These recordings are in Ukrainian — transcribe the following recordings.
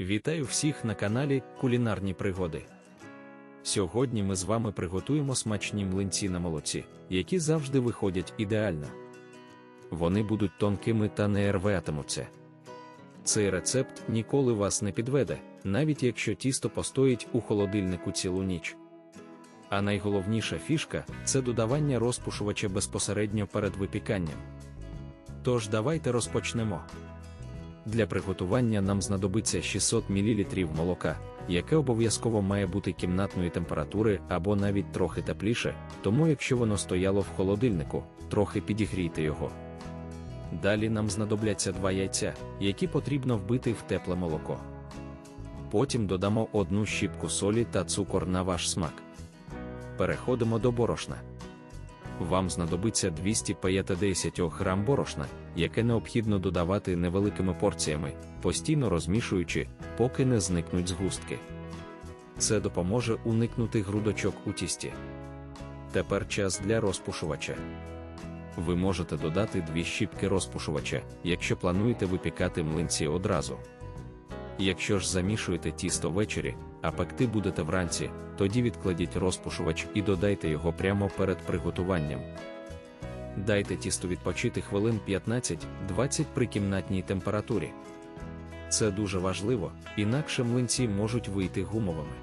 Вітаю всіх на каналі Кулінарні пригоди. Сьогодні ми з вами приготуємо смачні млинці на молоці, які завжди виходять ідеально. Вони будуть тонкими та не рватимуться. Цей рецепт ніколи вас не підведе, навіть якщо тісто постоїть у холодильнику цілу ніч. А найголовніша фішка це додавання розпушувача безпосередньо перед випіканням. Тож давайте розпочнемо. Для приготування нам знадобиться 600 мл молока, яке обов'язково має бути кімнатної температури або навіть трохи тепліше, тому якщо воно стояло в холодильнику, трохи підігрійте його. Далі нам знадобляться два яйця, які потрібно вбити в тепле молоко. Потім додамо одну щіпку солі та цукор на ваш смак. Переходимо до борошна. Вам знадобиться 250 грам борошна, яке необхідно додавати невеликими порціями, постійно розмішуючи, поки не зникнуть згустки. Це допоможе уникнути грудочок у тісті. Тепер час для розпушувача. Ви можете додати дві щіпки розпушувача, якщо плануєте випікати млинці одразу. Якщо ж замішуєте тісто ввечері, а пекти будете вранці, тоді відкладіть розпушувач і додайте його прямо перед приготуванням. Дайте тісту відпочити хвилин 15-20 при кімнатній температурі. Це дуже важливо, інакше млинці можуть вийти гумовими.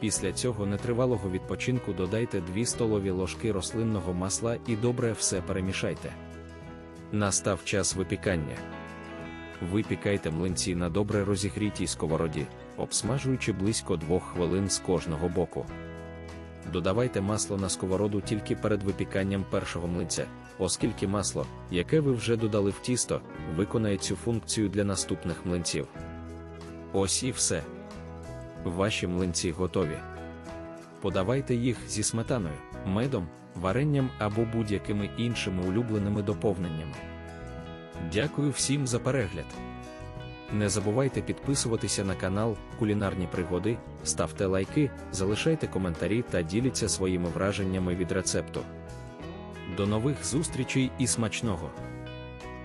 Після цього нетривалого відпочинку додайте 2 столові ложки рослинного масла і добре все перемішайте. Настав час випікання. Випікайте млинці на добре розігрітій сковороді, обсмажуючи близько 2 хвилин з кожного боку. Додавайте масло на сковороду тільки перед випіканням першого млинця, оскільки масло, яке ви вже додали в тісто, виконає цю функцію для наступних млинців. Ось і все. Ваші млинці готові. Подавайте їх зі сметаною, медом, варенням або будь-якими іншими улюбленими доповненнями. Дякую всім за перегляд. Не забувайте підписуватися на канал Кулінарні пригоди, ставте лайки, залишайте коментарі та діліться своїми враженнями від рецепту. До нових зустрічей і смачного!